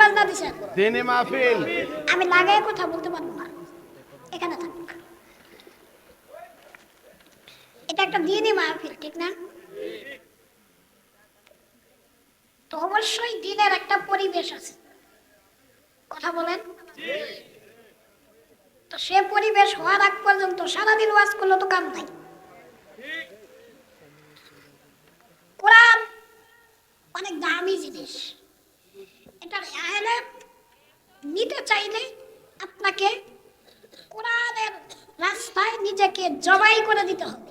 বাজনা দিছেন দিনে মাহফিল। আমি লাগাই কথা বলতে পারব না। এখানে থাক। এটা একটা দিনই মাহফিল ঠিক না? তো অবশ্যই দিনের একটা পরিবেশ আছে। কথা বলেন? তো সে পরিবেশ হওয়ার আগ পর্যন্ত সারাদিন ওয়াজ করলে তো কাম নাই। কোরআন অনেক দামি জিনিস। এটার আয়াত নিতে চাইলে আপনাকে কোরআনের রাস্তায় নিজেকে জবাই করে দিতে হবে।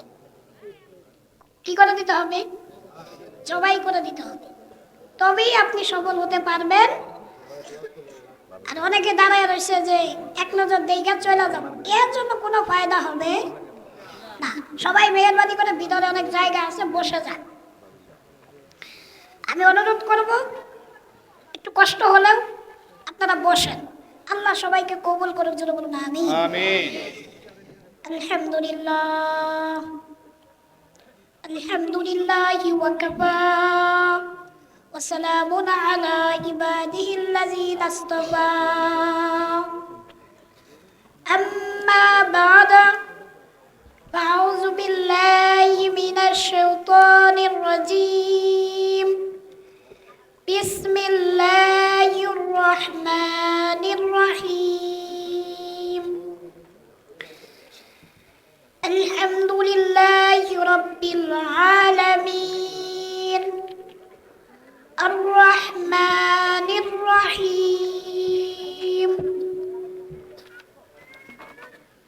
কি করে দিতে হবে? জবাই করে দিতে হবে। তবেই আপনি সফল হতে পারবেন। আর অনেকে দাঁড়ায় রয়েছে যে এক নজর দেখা চলে যাব। এর জন্য কোনো ফায়দা হবে? না, সবাই মেহরবানি করে ভিতরে অনেক জায়গা আছে, বসে যান। আমি অনুরোধ করব একটু কষ্ট হলেও আপনারা বসেন আল্লাহ সবাইকে কবুল করুক জন্য বলুন আমি আমিন আলহামদুলিল্লাহ আলহামদুলিল্লাহ ওয়াকাফা وسلام على عباده الذين اصطفى أما بعد فأعوذ بالله من الشيطان الرجيم بسم الله الرحمن الرحيم. الحمد لله رب العالمين. الرحمن الرحيم.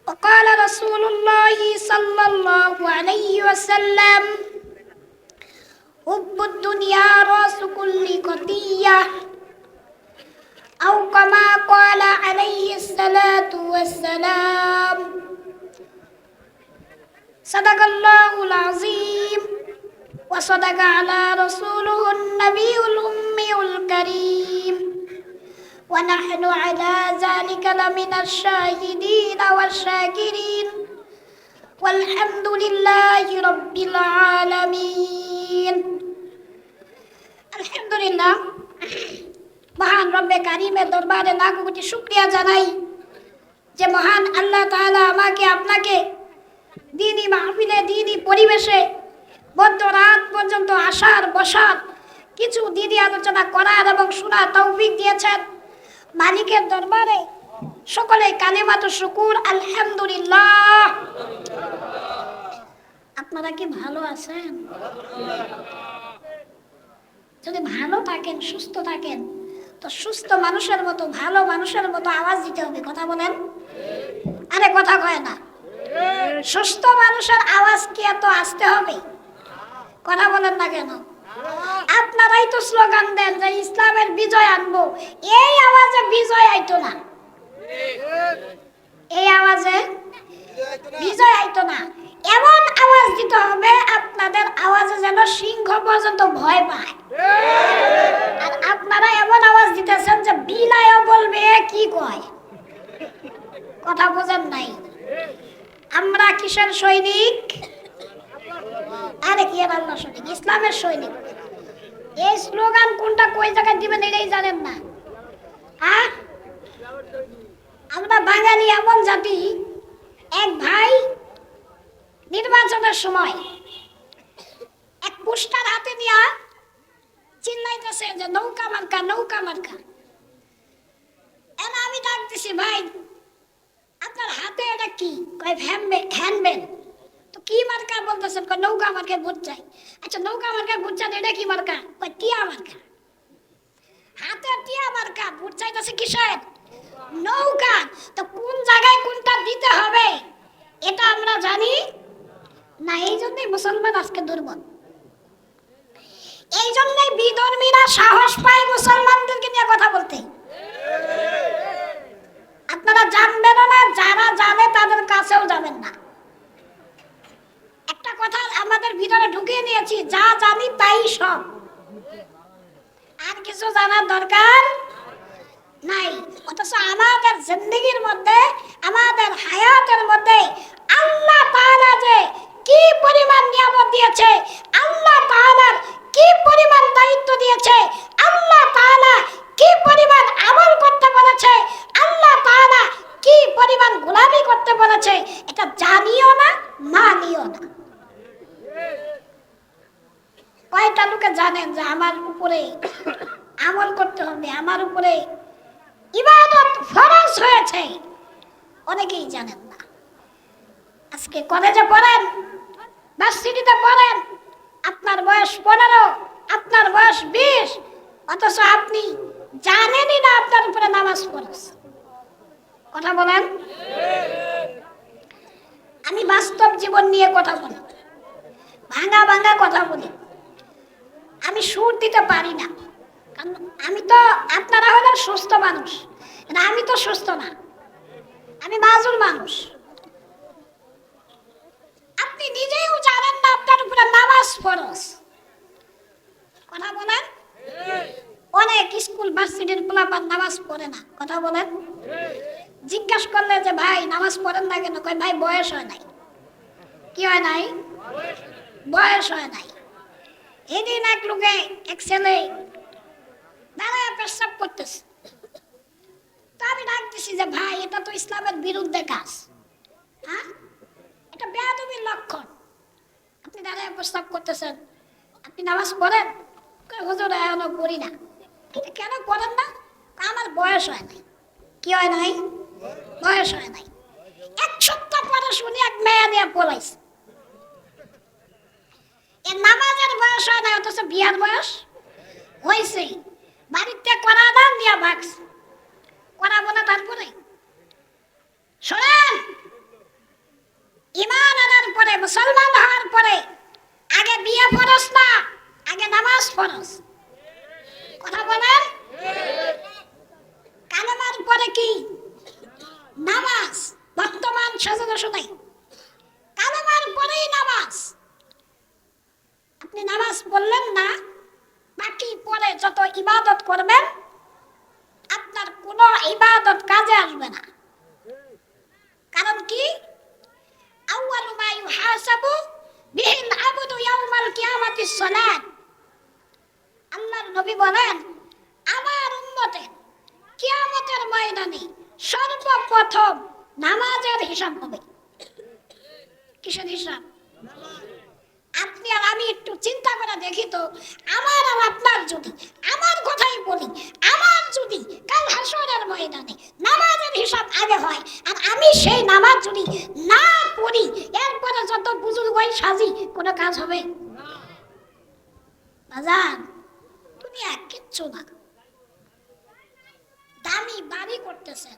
وقال رسول الله صلى الله عليه وسلم حب الدنيا راس كل قضية. أو كما قال عليه الصلاة والسلام. صدق الله العظيم. وصدق على رسوله النبي الأمي الكريم. ونحن على ذلك لمن الشاهدين والشاكرين. والحمد لله رب العالمين. আলহামদুলিল্লাহ মহান রব্বে কারিমের দরবারে না শুক্রিয়া জানাই যে মহান আল্লাহ আমাকে, আপনাকে দিনই মাহফিলে, দিনই পরিবেশে রাত পর্যন্ত আসার, বসার কিছু দিদি আলোচনা করার এবং শোনার তৌফিক দিয়েছেন। মালিকের দরবারে সকলে কানে মাত্র শুকুর, আলহামদুলিল্লাহ। আপনারা কি ভালো আছেন? যদি ভালো থাকেন, সুস্থ থাকেন, তো সুস্থ মানুষের মতো, ভালো মানুষের মতো আওয়াজ দিতে হবে, কথা বলেন? আরে কথা কয় না। সুস্থ মানুষের আওয়াজ কি এত আসতে হবে? কথা বলেন না কেন? আপনারাই তো স্লোগান দেন যে ইসলামের বিজয় আনব। এই আওয়াজে বিজয় আইতো না। এই আওয়াজে বিজয় আইতো না। এমন আওয়াজ দিতে হবে, আপনাদের আওয়াজে যেন সিংহ পর্যন্ত ভয় পায়। আর আপনারা এমন আওয়াজ দিতেছেন যে বিলায়ও বলবে কি কয়? কথা বোঝেন নাই। আমরা কিসের সৈনিক? আরে কি আল্লাহ সৈনিক? ইসলামের সৈনিক। এই স্লোগান কোনটা, কই জায়গায় দিবেন এটাই জানেন না। আমরা বাঙালি এমন জাতি, এক ভাই নির্বাচনের সময় এক পোস্টার হাতে নিয়া চিল্লাইতেছে যে, নৌকা মার্কা নৌকা মার্কা। আমি ডাকতেছি ভাই, আপনার হাতে এটা কি? কয় হ্যান্ডবেল তো কি মার্কা বলতেছেন? কয়, নৌকা মার্কে ভোট চাই। আচ্ছা নৌকা মার্কা, ভোট চাই, এটা কি মার্কা? কয়, টিয়া মার্কা। হাতে টিয়া মার্কা, ভোট চাইতেছে কিসের? নৌকা। তো কোন জায়গায় কোনটা দিতে হবে? এটা আমরা জানি। না, এই জন্যই মুসলমান আজকে দুর্বল। এই জন্যই বিধর্মীরা সাহস পায় মুসলমানদেরকে নিয়ে কথা বলতে। আপনারা জানবেন না, যারা জানে তাদের কাছেও যাবেন না। একটা কথা আমাদের ভিতরে ঢুকিয়ে নিয়েছি, যা জানি তাই সব। আর কিছু জানার দরকার নাই। অথচ আমাদের জিন্দগির মধ্যে, আমাদের হায়াতের মধ্যে আল্লাহ তাআলা যে কি পরিমাণ নিয়ামত দিয়েছে? আল্লাহ তাআলার কি পরিমাণ দায়িত্ব দিয়েছে? আল্লাহ তাআলা কি পরিমাণ আমল করতে বলেছে? আল্লাহ তাআলা কি পরিমাণ গোলামি করতে বলেছে? এটা জানিও না মানিও না। কয়টা লোকে জানেন যে আমার উপরে আমল করতে হবে? আমার উপরে ইবাদত ফরজ হয়েছে। অনেকেই জানেন না। আজকে কলেজে পড়েন ভার্সিটিতে পড়েন আপনার বয়স পনেরো, আপনার বয়স বিশ, অথচ আপনি জানেনই না আপনার উপরে নামাজ পড়েছে। কথা বলেন। আমি বাস্তব জীবন নিয়ে কথা বলি, ভাঙা ভাঙা কথা বলি। আমি সুর দিতে পারি না, কারণ আমি তো, আপনারা হলেন সুস্থ মানুষ আমি তো সুস্থ না। আমি মাজুর মানুষ। আপনি নিজেও উপরে নামাজ ফরজ। কথা বলেন? অনেক স্কুল, ভার্সিটির পোলাপান নামাজ পড়ে না। কথা বলেন? জিজ্ঞাসা করলে যে, ভাই, নামাজ পড়েন না কেন? কয়, ভাই, বয়স হয় নাই। কি হয় নাই? বয়স হয় নাই। এদিন এক লোকে, এক ছেলে দাঁড়ায় পেশাব করতেছে। তো আমি ডাক দিছি যে, ভাই, এটা তো ইসলামের বিরুদ্ধে কাজ। হ্যাঁ? এটা বেয়াদবির লক্ষণ। আপনি প্রস্তাব করতেছেন। আপনি নামাজ পড়েন? হুজুর, এখনও পড়ি না। "এটা কেন পড়েন না? আমার বয়স হয় নাই। কি হয় নাই? বয়স হয় নাই। এক সপ্তাহ পরে শুনি এক মেয়ে নিয়ে পড়াইছে এর নামাজের বয়স হয় অথচ বিয়ার বয়স? হয়েছে বাড়িতে করা দিয়া ভাগছে করাবো না তারপরে? শোনেন! ইমান আনার পরে, মুসলমান হওয়ার পরে আগে বিয়ে ফরস না, আগে নামাজ ফরস কথা বলেন কালেমার পরে কি? নামাজ, বর্তমান সাজানো শোনাই কালেমার পরেই নামাজ। আপনি নামাজ পড়লেন না, বাকি পরে যত ইবাদত করবেন, আপনার কোনো ইবাদত কাজে আসবে না। কারণ কি? আউয়ালু মা ইউহাসাবু বিহিল আবুদু ইয়াউমাল কিয়ামাতিস সালাত। আল্লাহর নবী বলেন, আমার উম্মতে কিয়ামতের ময়দানে সর্বপ্রথম নামাজের হিসাব হবে। কিসের হিসাব? আপনি আর আমি একটু চিন্তা করে দেখি তো, আমার আর আপনার যদি, আমার কথাই বলি, আমার যদি কাল হাসরের ময়দানে নামাজের হিসাব আগে হয়, আর আমি সেই নামাজ যদি না পড়ি, এরপরে যত বুজুর্গ হই সাজি, কোনো কাজ হবে? বাজান দুনিয়া কিচ্ছু না। দামি বাড়ি করতেছেন,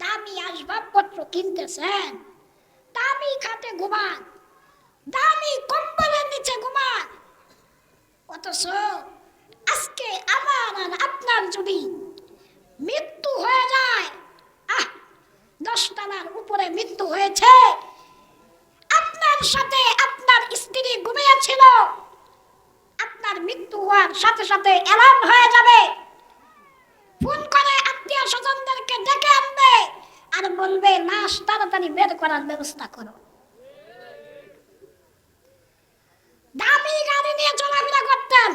দামি আসবাবপত্র কিনতেছেন, দামি খাতে ঘুমান দামি কম্বলের নিচে ঘুমান অথচ আজকে আমার আর আপনার যদি মৃত্যু হয়ে যায়, আহ দশতলার উপরে মৃত্যু হয়েছে। আপনার সাথে আপনার স্ত্রী ঘুমিয়েছিল। আপনার মৃত্যু হওয়ার সাথে সাথে অ্যালার্ম হয়ে যাবে। ফোন করে আত্মীয় স্বজনদেরকে ডেকে আনবে আর বলবে, লাশ তাড়াতাড়ি বের করার ব্যবস্থা করো দামি গাড়ি নিয়ে চলাফেরা করতেন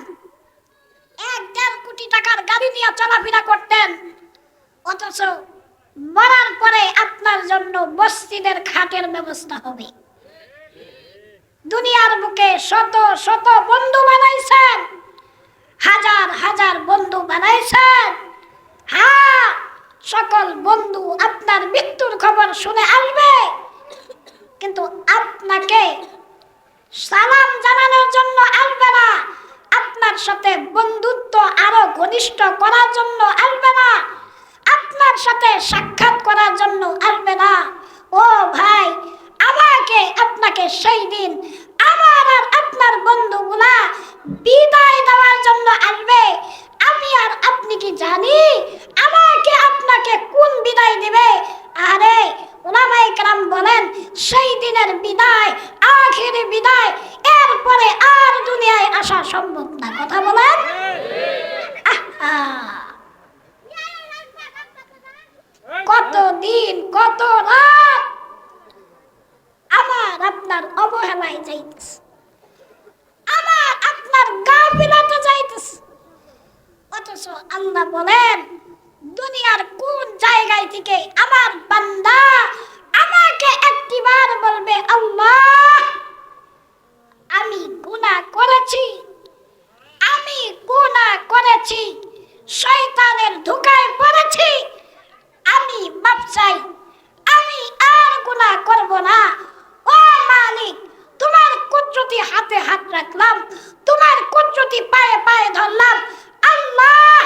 এক দেড় কোটি টাকার গাড়ি নিয়ে চলাফেরা করতেন। অথচ মরার পরে আপনার জন্য মসজিদের খাটের ব্যবস্থা হবে। দুনিয়ার বুকে শত শত বন্ধু বানাইছেন। হাজার হাজার বন্ধু বানাইছেন। হ্যাঁ সকল বন্ধু আপনার মৃত্যুর খবর শুনে আসবে। কিন্তু আপনাকে সালাম জানানোর জন্য আসবে না। আপনার সাথে বন্ধুত্ব ঘনিষ্ঠ করার জন্য আসবে না। আপনার সাথে সাক্ষাৎ করার জন্য আসবে না। ও ভাই, আমাকে আপনাকে সেই দিন আমার আর আপনার বন্ধুগুলা বিদায় দেওয়ার জন্য আসবে। আমি আর আপনি কি জানি আমাকে আপনাকে কোন বিদায় দিবে? আরে ওলামাই বলেন, সেই দিনের বিদায়, আখেরি বিদায়, এরপরে আর দুনিয়ায় আসা সম্ভব না। কথা বলেন। কত দিন কত রাত আমার আপনার অবহেলায় যাইতেছে। আমার আপনার গা গাফিলাতে যাইতেছে। অথচ আল্লাহ বলেন, দুনিয়ার কোন জায়গায় থেকে আমার বান্দা আমাকে একটিবার বলবে, আল্লাহ আমি গুনাহ করেছি আমি গুনাহ করেছি শয়তানের ধোকায় পড়েছি আমি মাপ চাই আমি আর গুনাহ করব না ও মালিক তোমার কুদরতি হাতে হাত রাখলাম তোমার কুদরতি পায়ে পায়ে ধরলাম আল্লাহ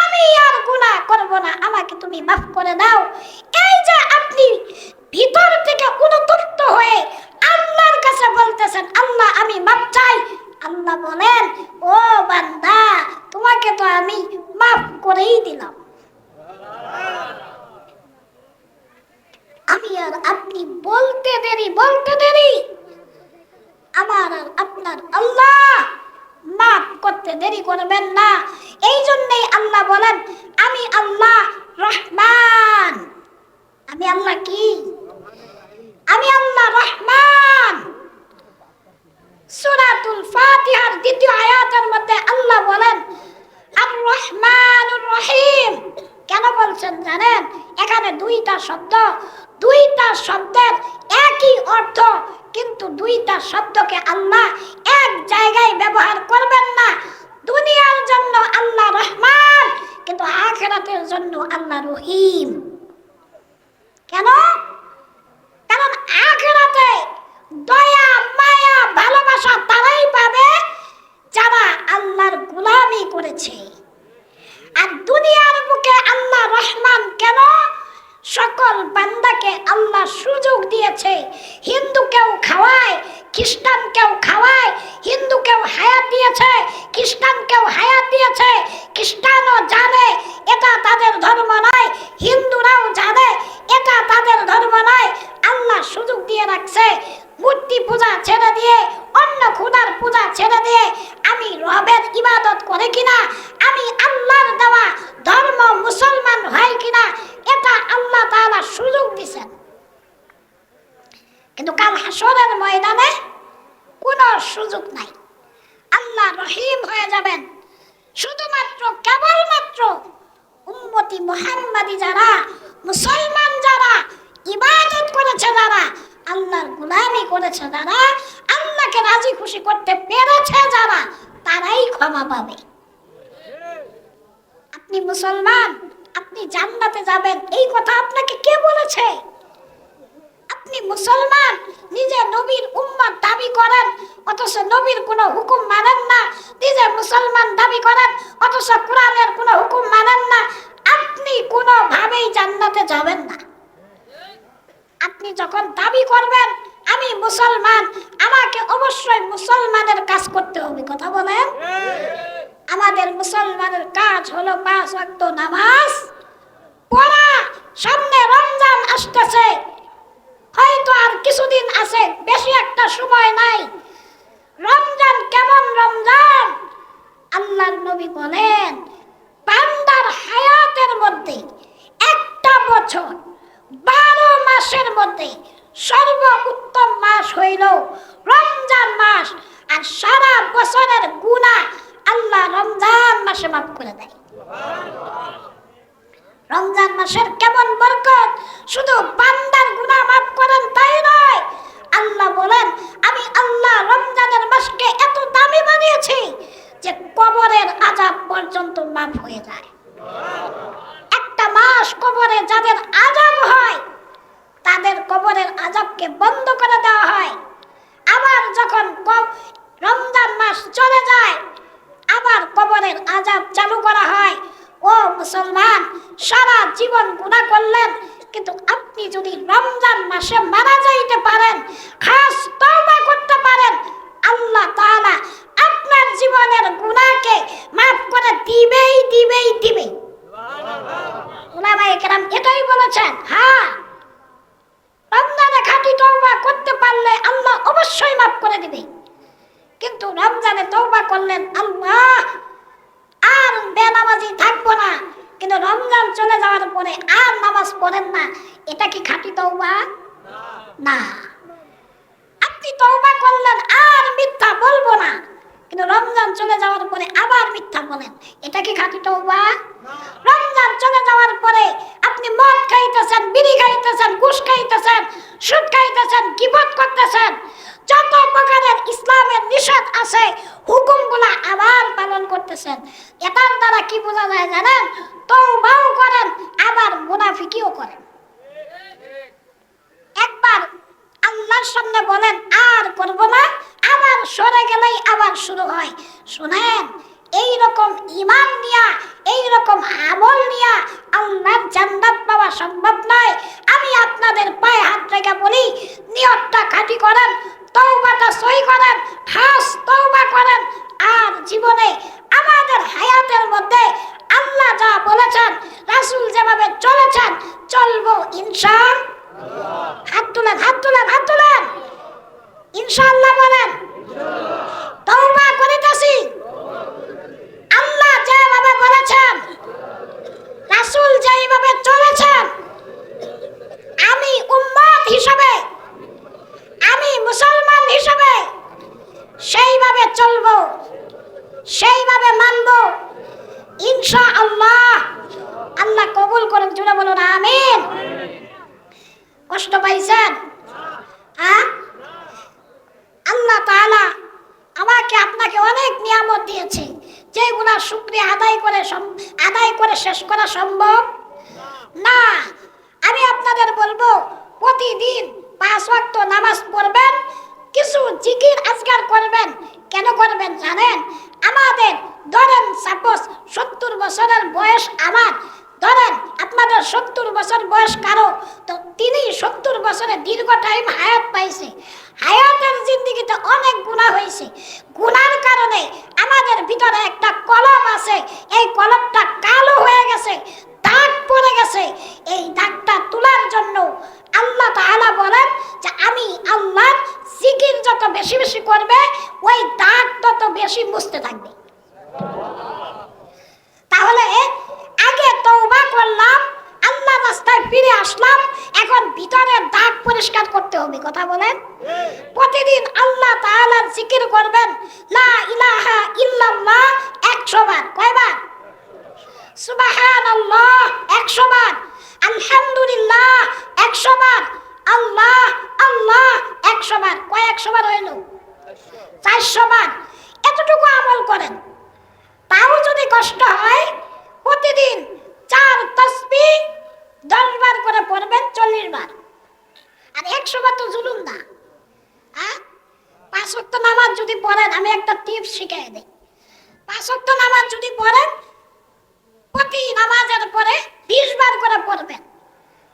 আমি আর গুনাহ করব না আমাকে তুমি মাফ করে দাও এই যে আপনি ভিতর থেকে অনুতপ্ত হয়ে আল্লাহর কাছে বলতেছেন আল্লাহ আমি মাফ চাই। আল্লাহ বলেন, ও বান্দা, তোমাকে তো আমি মাফ করেই দিলাম। আমি আর আপনি বলতে দেরি বলতে দেরি। আমার আর আপনার আল্লাহ মাফ করতে দেরি করবেন না। এই জন্যই আল্লাহ বলেন, আমি আল্লাহ রহমান। আমি আল্লাহ কি? আমি আল্লাহ রহমান। সূরাতুল ফাতিহার দ্বিতীয় আয়াতের মধ্যে আল্লাহ বলেন আর রহমানুর রহিম। কেন বলছেন জানেন? এখানে দুইটা শব্দ, দুইটা শব্দের একই অর্থ, কিন্তু দুইটা শব্দকে আল্লাহ এক জায়গায় ব্যবহার করবেন না। দুনিয়ার জন্য আল্লাহ রহমান, কিন্তু আখেরাতের জন্য আল্লাহ রহিম। কেন? কারণ আখেরাতে দয়া, মায়া, ভালোবাসা তারাই পাবে যারা আল্লাহর গোলামি করেছে। আর দুনিয়ার বুকে আল্লাহ রহমান কেন? সকল বান্দাকে আল্লাহ সুযোগ দিয়েছে। হিন্দুকেও খাওয়ায়, খ্রিস্টানকেও খাওয়ায়, হিন্দুকেও হায়াত দিয়েছে, খ্রিস্টানকেও হায়াত দিয়েছে। খ্রিস্টানও জানে, এটা তাদের ধর্ম নয়, হিন্দুরাও জানে, এটা তাদের ধর্ম নয় আল্লাহ সুযোগ দিয়ে রাখছে মূর্তি পূজা ছেড়ে দিয়ে অন্য খুদার পূজা ছেড়ে দিয়ে আমি রবের ইবাদত করে কিনা আমি আল্লাহর দেওয়া ধর্ম মুসলমান হয় কিনা এটা আল্লাহ তাআলা সুযোগ দিছেন কিন্তু কাল হাসরের ময়দানে কোনো সুযোগ নাই আল্লাহ রহিম হয়ে যাবেন শুধুমাত্র কেবলমাত্র উম্মতি মুহাম্মাদি যারা মুসলমান যারা ইবাদত করেছে যারা আল্লাহর গোলামি করেছে যারা আল্লাহকে রাজি খুশি করতে পেরেছে যারা তারাই ক্ষমা পাবে আপনি মুসলমান আপনি জান্নাতে যাবেন। এই কথা আপনাকে কে বলেছে? আপনি মুসলমান নিজে নবীর উম্মত দাবি করেন অথচ নবীর কোনো হুকুম মানেন না। নিজে মুসলমান দাবি করেন অথচ কোরআনের কোনো হুকুম মানেন না। আপনি কোনোভাবেই জান্নাতে যাবেন না। আপনি যখন দাবি করবেন আমি মুসলমান আমাকে অবশ্যই মুসলমানের কাজ করতে হবে। কথা বলেন? আমাদের মুসলমানের কাজ হলো পাঁচ ওয়াক্ত নামাজ। পড়া, সামনে রমজান আসতেছে। হয়তো আর কিছুদিন আছে, বেশি একটা সময় নাই। রমজান কেমন রমজান? আল্লাহর নবী বলেন, বান্দার হায়াতের মধ্যে একটা বছর, বারো মাসের মধ্যে সর্ব উত্তম মাস হইল রমজান মাস। আর সারা বছরের গুণা আল্লাহ রমজান মাসে মাফ করে দেয়। রমজান মাসের কেমন বরকত? শুধু বান্দার গুনাহ মাফ করেন, তাই নয়। আল্লাহ বলেন, আমি আল্লাহ রমজানের মাসকে এত দামি বানিয়েছি যে কবরের আজাব পর্যন্ত মাফ হয়ে যায়। একটা মাস কবরে যাদের আজাব হয়, তাদের কবরের আজাবকে বন্ধ করে দেওয়া হয়। আবার যখন রমজান মাস চলে যায় আবার কবরের আজাব চালু করা হয় ও মুসলমান সারা জীবন গুণা করলেন কিন্তু আপনি যদি রমজান মাসে মারা যাইতে পারেন, খাস তওবা করতে পারেন, আল্লাহ তাআলা আপনার জীবনের গুনাহকে মাফ করে দিবেই দিবেই দিবে ওলামায়ে কেরাম এটাই বলেছেন হ্যাঁ রমজানে খাঁটি তওবা করতে পারলে আল্লাহ অবশ্যই মাফ করে দিবে। কিন্তু রমজানে তওবা করলেন আল্লাহ, আর বেনামাজি থাকব না। কিন্তু রমজান চলে যাওয়ার পরে আর নামাজ পড়েন না এটা কি খাঁটি তওবা? না। আপনি তওবা করলেন আর মিথ্যা বলব না। কিন্তু রমজান চলে যাওয়ার পরে আবার মিথ্যা বলেন এটা কি খাঁটি তওবা? রমজান চলে যাওয়ার পরে আপনি মদ খাইতেছেন বিড়ি খাইতেছেন ঘুষ খাইতেছেন সুদ খাইতেছেন কিবত করতেছেন যত প্রকারের ইসলামের নিষেধ আছে, হুকুমগুলা আবার পালন করতেছেন। এটার দ্বারা কি বোঝা যায় জানেন? তওবাও করেন, আবার মুনাফিকিও করেন। একবার আল্লাহর সামনে বলেন, আর করব না, আবার সরে গেলেই আবার শুরু হয়। শুনেন এই রকম ইমান নিয়া এই রকম আমল নিয়া আল্লাহর জান্নাত পাওয়া সম্ভব নয়। আমি আপনাদের পায়ে হাত রেখে বলি, নিয়তটা খাঁটি করেন করেন, খাস তওবা করেন, আর জীবনে আমাদের হায়াতের মধ্যে আল্লাহ যা বলেছেন, রাসূল যেভাবে চলেছেন, চলবো ইনশাআল্লাহ। হাত তুলেন হাত তুলেন হাত তুলেন। ইনশাআল্লাহ বলেন, তওবা করিতেছি। আল্লাহ যেভাবে বলেছেন, রাসূল যেভাবে চলেছেন, আমি উম্মত হিসাবে, আমি মুসলমান হিসাবে সেইভাবে চলবো, সেইভাবে মানব। ইনশাআল্লাহ। আল্লাহ আল্লাহ কবুল করেন জুড়ে বলুন, আমিন। কষ্ট পাইছেন? হ্যাঁ? আল্লাহ তাআলা আমাকে, আপনাকে অনেক নিয়ামত দিয়েছে, যেগুলা শুক্রিয়া আদায় করে আদায় করে শেষ করা সম্ভব? না, আমি আপনাদের বলব, প্রতিদিন পাঁচ ওয়াক্ত নামাজ পড়বেন কিছু জিকির আজগার করবেন। কেন করবেন জানেন? আমাদের ধরেন সাপোজ সত্তর বছরের বয়স আমার। ধরেন আপনাদের সত্তর বছর বয়স কারও। তো তিনি সত্তর বছরে দীর্ঘ টাইম হায়াত পাইছে। হায়াতের জিন্দিগিতে অনেক গুণা হয়েছে গুণার কারণে আমাদের ভিতরে একটা কলম আছে। এই কলমটা কালো হয়ে গেছে, দাগ পড়ে গেছে এই দাগটা তোলার জন্য আল্লাহ তাআলা বলেন যে আমি আল্লাহর জিকির যত বেশি বেশি করবে ওই দাগ তত বেশি মুছতে থাকবে তাহলে আগে তওবা করলাম আল্লাহ রাস্তায় ফিরে আসলাম এখন ভিতরের দাগ পরিষ্কার করতে হবে কথা বলেন প্রতিদিন আল্লাহ তাআলার জিকির করবেন লা ইলাহা ইল্লাল্লাহ 100 বার কয়বার সুবহানাল্লাহ 100 বার আলহামদুলিল্লাহ 100 বার আল্লাহ আল্লাহ 100 বার কয় 100 বার হইল 400 বার এতটুকু আমল করেন তাও যদি কষ্ট হয় প্রতিদিন চার তসবি দশ বার করে পড়বেন চল্লিশ বার আর একশো বার তো জুলুম না হ্যাঁ পাঁচ ওয়াক্ত নামাজ যদি পড়েন আমি একটা টিপস দিই পাঁচ অক্ট নামাজ যদি পড়েন প্রতি নামাজের পরে বিশ বার করে পড়বেন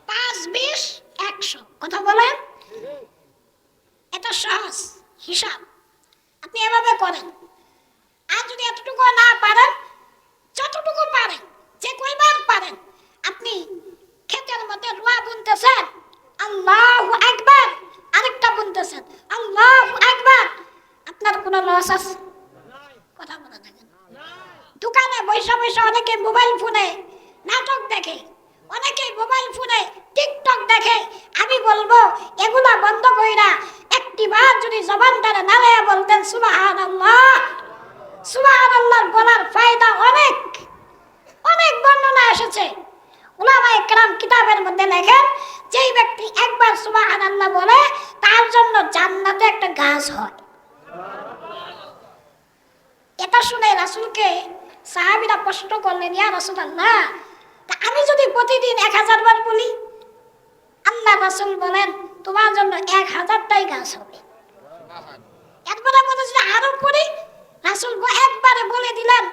পাঁচ বিশ একশো কথা বলেন এটা সহজ হিসাব আপনি এভাবে করেন আর যদি এতটুকু না পারেন যতটুকু পারেন যে কয়বার পারেন আপনি ক্ষেতের মধ্যে রোয়া বুনতেছেন আল্লাহু আকবার আরেকটা বুনতেছেন আল্লাহু আকবার আপনার কোনো লস আছে কথা বলে থাকেন বৈশা বৈশা অনেকে মোবাইল ফোনে নাটক দেখে, অনেকে মোবাইল ফোনে টিকটক দেখে। আমি বলব, এগুলা বন্ধ কইরা একটি বার যদি জবানটারে নাড়াইয়া বলতেন সুবাহান আল্লাহ সুবাহান বলার ফায়দা অনেক অনেক বর্ণনা এসেছে। একরাম কিতাবের মধ্যে লেখেন, যেই ব্যক্তি একবার সুবাহান আল্লাহ বলে, তার জন্য জান্নাতে একটা গাছ হয়। এটা শুনে রাসূলকে সাহাবীরা প্রশ্ন করলেন, ইয়া রাসূলুল্লাহ, তা আমি যদি প্রতিদিন এক হাজার বার বলি? আল্লাহ রাসূল বলেন, তোমার জন্য এক হাজারটাই গাছ হবে। একবারে মনে যদি আরও পড়ি, রাসুল একবারে বলে দিলেন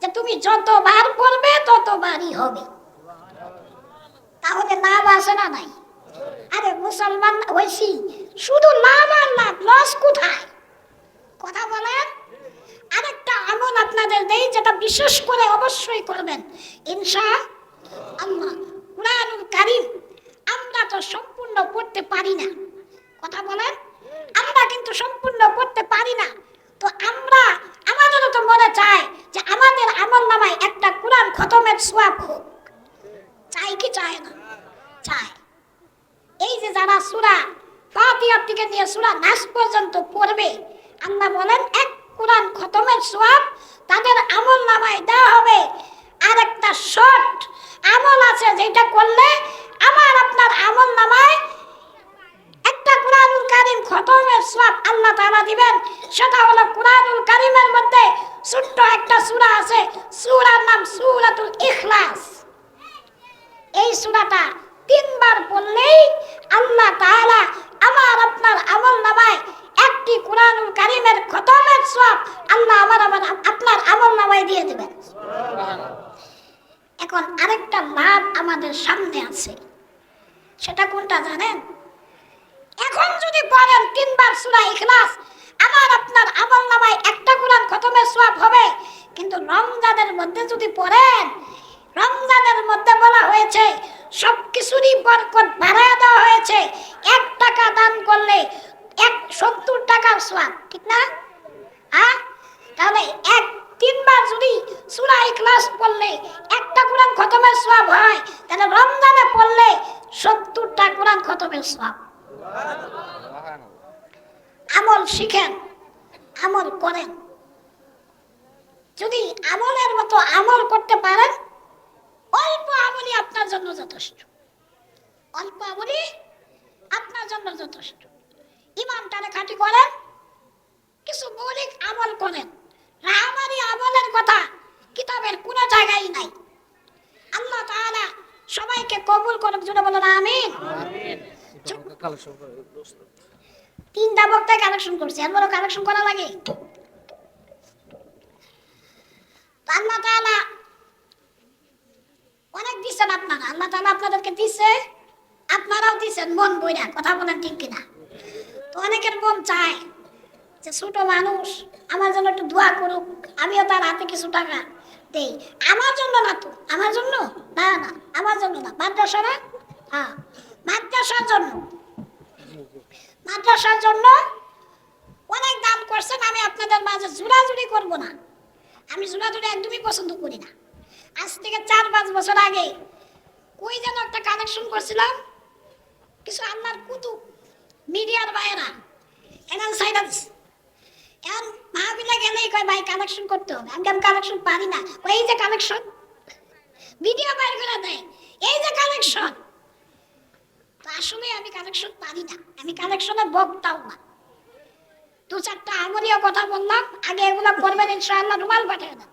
যে, তুমি যতবার পড়বে, ততবারই হবে। তাহলে লাভ আছে না নাই? আরে মুসলমান হয়েছি শুধু লাভ আর লাভ, লস কোথায়? কথা বলেন। আরেকটা আমল আপনাদের দেই, যেটা বিশেষ করে অবশ্যই করবেন। ইনশা আল্লাহ, কুরআনুল কারীম আমরা তো সম্পূর্ণ পড়তে পারি না। কথা বলেন? আমরা কিন্তু সম্পূর্ণ পড়তে পারি না। তো আমরা, আমাদেরও তো মনে চায় যে আমাদের আমল নামায় একটা কোরআন খতমের সোয়াব হোক। চাই কি চায় না? চায়। এই যে যারা সুরা ফাতিহার থেকে নিয়ে সুরা নাস পর্যন্ত পড়বে, আল্লাহ বলেন এক কোরআন খতমের সোয়াব তাদের আমল নামায় দেওয়া হবে। আর একটা শর্ট আমল আছে যেটা করলে আমার আপনার আমল নামায় একটা কোরআনুল কারিম খতমের সওয়াব আল্লাহ তাআলা দিবেন। সেটা হলো কোরআনুল কারিমের মধ্যে ছোট্ট একটা সূরা আছে, সূরার নাম সূরাতুল ইখলাস। এই সূরাটা তিনবার পড়লেই আল্লাহ তাআলা আমার আপনার আমল নামায় একটি কোরআনুল কারিমের খতমের সওয়াব আল্লাহ আমার আমার আপনার আমল নামায় দিয়ে দেবেন। এখন আরেকটা লাভ আমাদের সামনে আছে। সেটা কোনটা জানেন? এখন যদি পড়েন তিনবার সূরা ইখলাস, আমার আপনার আমল নামায় একটা কোরআন খতমের সওয়াব হবে, কিন্তু রমজানের মধ্যে যদি পড়েন, রমজানের মধ্যে বলা হয়েছে সব কিছুরই বরকত বাড়ায় দেওয়া হয়েছে, এক টাকা দান করলে এক সত্তর টাকার সোয়াব ঠিক না? হ্যাঁ? তাহলে এক তিনবার যদি সূরা ইখলাস পড়লে একটা কোরআন খতমের সোয়াব হয়, তাহলে রমজানে পড়লে সত্তরটা কোরআন খতমের সোয়াব আমল শিখেন, আমল করেন। যদি আমলের মতো আমল করতে পারেন, অল্প আমলই আপনার জন্য যথেষ্ট। অল্প আমলই আপনার জন্য যথেষ্ট। ইমানটারে খাঁটি করেন, কিছু মৌলিক আমল করেন। আমলের কথা কিতাবের কোনো জায়গায় নাই। আল্লাহ তাআলা সবাইকে কবুল বলেন তিনটা বক্তায় কালেকশন করছে এর বড় কালেকশন করা লাগে আল্লাহ তাআলা অনেক দিচ্ছেন আপনারা। আল্লাহ তাআলা আপনাদেরকে দিচ্ছে, আপনারাও দিচ্ছেন, মন বইরা, কথা বলেন ঠিক কিনা। তো অনেকের মন চায় যে ছোট মানুষ আমার জন্য একটু দোয়া করুক, আমিও তার হাতে কিছু টাকা দেই। আমার জন্য না তো, আমার জন্য? না না, আমার জন্য না। মাদ্রাসা না হ্যাঁ। মাদ্রাসার জন্য। মাদ্রাসার জন্য অনেক দান করছেন, আমি আপনাদের মাঝে জোড়াজুড়ি করব না। আমি জোড়াজুড়ি একদমই পছন্দ করি না। আজ থেকে চার, পাঁচ বছর আগে কই যেন একটা কানেকশন করছিলাম, কিছু আল্লাহর কুতুব মিডিয়ার বাইরা। এনার সাইডান্স এখন মাহবিলা গেলেই কয়, ভাই কানেকশন করতে হবে। আমি আমি কানেকশন পারি না। এই যে কানেকশন ভিডিও বাইর করে দেয়, এই যে কানেকশন তো আসলে আমি কানেকশন পারি না। আমি কানেকশনে বক্তাও না। দু চারটা আমলীয় কথা বললাম। আগে এগুলো করবেন, ইনশাআল্লাহ রুমাল পাঠিয়ে দেন।